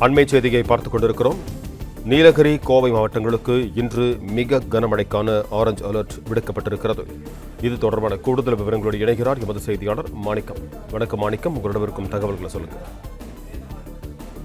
அண்மை செய்தியை பார்த்துக் கொண்டிருக்கிறோம். நீலகிரி கோவை மாவட்டங்களுக்கு இன்று மிக கனமழைக்கான ஆரஞ்சு அலர்ட் விடுக்கப்பட்டிருக்கிறது. இது தொடர்பான கூடுதல் விவரங்களோடு இணைகிறார் எமது செய்தியாளர் மாணிக்கம். வணக்கம் மாணிக்கம். உங்களிடம் இருக்கும் தகவல்களை சொல்லுங்கள்.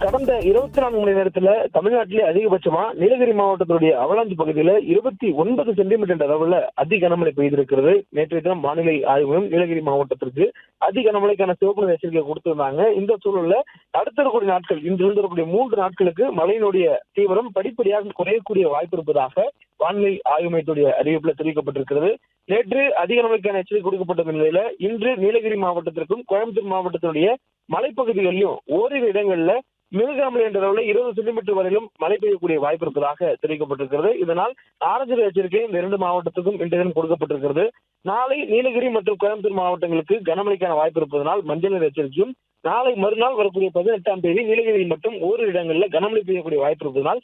கடந்த இருபத்தி நான்கு மணி நேரத்துல தமிழ்நாட்டிலே அதிகபட்சமா நீலகிரி மாவட்டத்தினுடைய அவலாஞ்சி பகுதியில இருபத்தி ஒன்பது சென்டிமீட்டர் அளவுல அதி கனமழை பெய்திருக்கிறது. நேற்றைய தினம் வானிலை ஆய்வு மையம் நீலகிரி மாவட்டத்திற்கு அதி கனமழைக்கான சிவப்பு எச்சரிக்கை கொடுத்திருந்தாங்க. இந்த சூழல்ல அடுத்த இருக்கக்கூடிய நாட்கள் இன்று இருக்கக்கூடிய மூன்று நாட்களுக்கு மழையினுடைய தீவிரம் படிப்படியாக குறையக்கூடிய வாய்ப்பு இருப்பதாக வானிலை ஆய்வு மையத்துடைய அறிவிப்புல தெரிவிக்கப்பட்டிருக்கிறது. நேற்று அதிக எச்சரிக்கை கொடுக்கப்பட்ட நிலையில இன்று நீலகிரி மாவட்டத்திற்கும் கோயம்புத்தூர் மாவட்டத்தினுடைய மலைப்பகுதிகளிலும் ஓரிரு இடங்கள்ல மிருகாமலை என்ற அளவில் இருபது சென்டிமீட்டர் வரையிலும் மழை பெய்யக்கூடிய வாய்ப்பு இருப்பதாக தெரிவிக்கப்பட்டிருக்கிறது. இதனால் ஆரஞ்சு எச்சரிக்கை இந்த இரண்டு மாவட்டத்துக்கும் இன்றைய தினம் கொடுக்கப்பட்டிருக்கிறது. நாளை நீலகிரி மற்றும் கோயம்புத்தூர் மாவட்டங்களுக்கு கனமழைக்கான வாய்ப்பு இருப்பதனால் மஞ்சள் நிற எச்சரிக்கையும் நாளை மறுநாள் வரக்கூடிய பதினெட்டாம் தேதி நீலகிரியில் மட்டும் ஓரிரு இடங்களில் கனமழை பெய்யக்கூடிய வாய்ப்பு இருப்பதனால்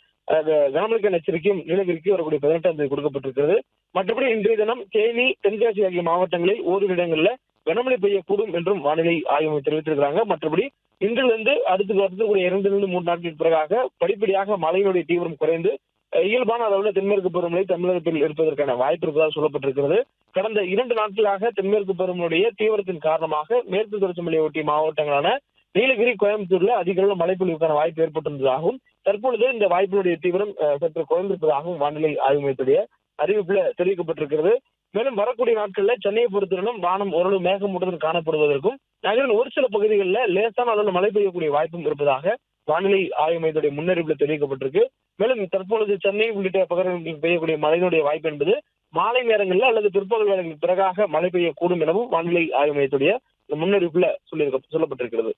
கனமழைக்கான எச்சரிக்கையும் நீலகிரிக்கு வரக்கூடிய பதினெட்டாம் தேதி கொடுக்கப்பட்டிருக்கிறது. மற்றபடி இன்றைய தினம் தேனி தென்காசி ஆகிய மாவட்டங்களில் ஓரிரு இடங்களில் கனமழை பெய்யக்கூடும் என்றும் வானிலை ஆய்வு மையம் தெரிவித்திருக்கிறாங்க. மற்றபடி இன்றிலிருந்து அடுத்து கூட இரண்டிலிருந்து மூன்று நாட்களுக்கு பிறகாக படிப்படியாக மழையினுடைய தீவிரம் குறைந்து இயல்பான அளவில் தென்மேற்கு பருவமழை தமிழகத்தில் இருப்பதற்கான வாய்ப்பு இருப்பதாக சொல்லப்பட்டிருக்கிறது. கடந்த இரண்டு நாட்களாக தென்மேற்கு பருவமழைய தீவிரத்தின் காரணமாக மேற்கு தொடர்ச்சி மலையை ஒட்டிய மாவட்டங்களான நீலகிரி கோயம்புத்தூர்ல அதிக அளவு மழைப்பொழிவுக்கான வாய்ப்பு ஏற்பட்டிருந்ததாகவும் தற்பொழுது இந்த வாய்ப்பினுடைய தீவிரம் சற்று குறைந்திருப்பதாகவும் வானிலை ஆய்வு மையத்துடைய அறிவிப்புல தெரிவிக்கப்பட்டிருக்கிறது. மேலும் வரக்கூடிய நாட்கள்ல சென்னையை பொறுத்தவரையிலும் வானம் ஓரளவு மேகமூட்டத்தில் காணப்படுவதற்கும் நகரின் ஒரு சில பகுதிகளில் லேசான அளவில் மழை பெய்யக்கூடிய வாய்ப்பும் இருப்பதாக வானிலை ஆய்வு மையத்துடைய முன்னறிவிப்புல தெரிவிக்கப்பட்டிருக்கு. மேலும் தற்பொழுது சென்னை உள்ளிட்ட பகுதிகளில் பெய்யக்கூடிய மழையினுடைய வாய்ப்பு என்பது மாலை நேரங்களில் அல்லது பிற்பகல் வேளைகளுக்கு பிறகாக மழை பெய்யக்கூடும் எனவும் வானிலை ஆய்வு மையத்துடைய இந்த முன்னறிவிப்புல சொல்லியிருக்க சொல்லப்பட்டிருக்கிறது.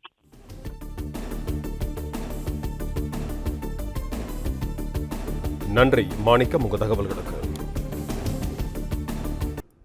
நன்றி. மாணிக்கம் உங்கள் தகவல்களுக்கு.